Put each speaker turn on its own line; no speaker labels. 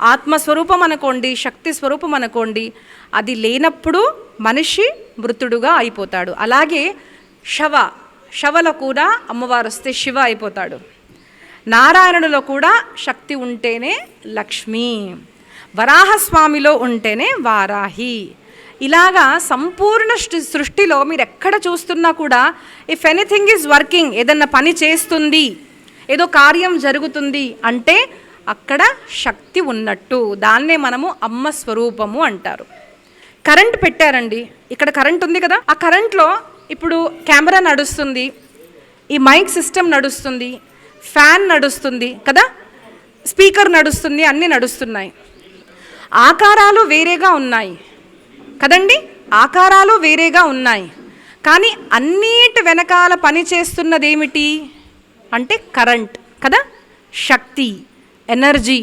ఆత్మస్వరూపం అనుకోండి శక్తి స్వరూపం అనుకోండి అది లేనప్పుడు మనిషి మృతుడుగా అయిపోతాడు. అలాగే శవ శవలో కూడా అమ్మవారు వస్తే శివ అయిపోతాడు. నారాయణుడిలో కూడా శక్తి ఉంటేనే లక్ష్మి వరాహస్వామిలో ఉంటేనే వారాహి. ఇలాగా సంపూర్ణ సృష్టిలో మీరు ఎక్కడ చూస్తున్నా కూడా ఇఫ్ ఎనీథింగ్ ఈజ్ వర్కింగ్ ఏదన్నా పని చేస్తుంది ఏదో కార్యం జరుగుతుంది అంటే అక్కడ శక్తి ఉన్నట్టు. దాన్నే మనము అమ్మ స్వరూపము అంటారు. కరెంట్ పెట్టారండి. ఇక్కడ కరెంట్ ఉంది కదా? ఆ కరెంట్లో ఇప్పుడు కెమెరా నడుస్తుంది. ఈ మైక్ సిస్టమ్ నడుస్తుంది. ఫ్యాన్ నడుస్తుంది కదా? స్పీకర్ నడుస్తుంది. అన్నీ నడుస్తున్నాయి. ఆకారాలు వేరేగా ఉన్నాయి. కదండి? ఆకారాలు వేరేగా ఉన్నాయి. కానీ అన్నిటి వెనకాల పని చేస్తున్నది ఏమిటి అంటే కరెంట్ కదా? శక్తి. energy.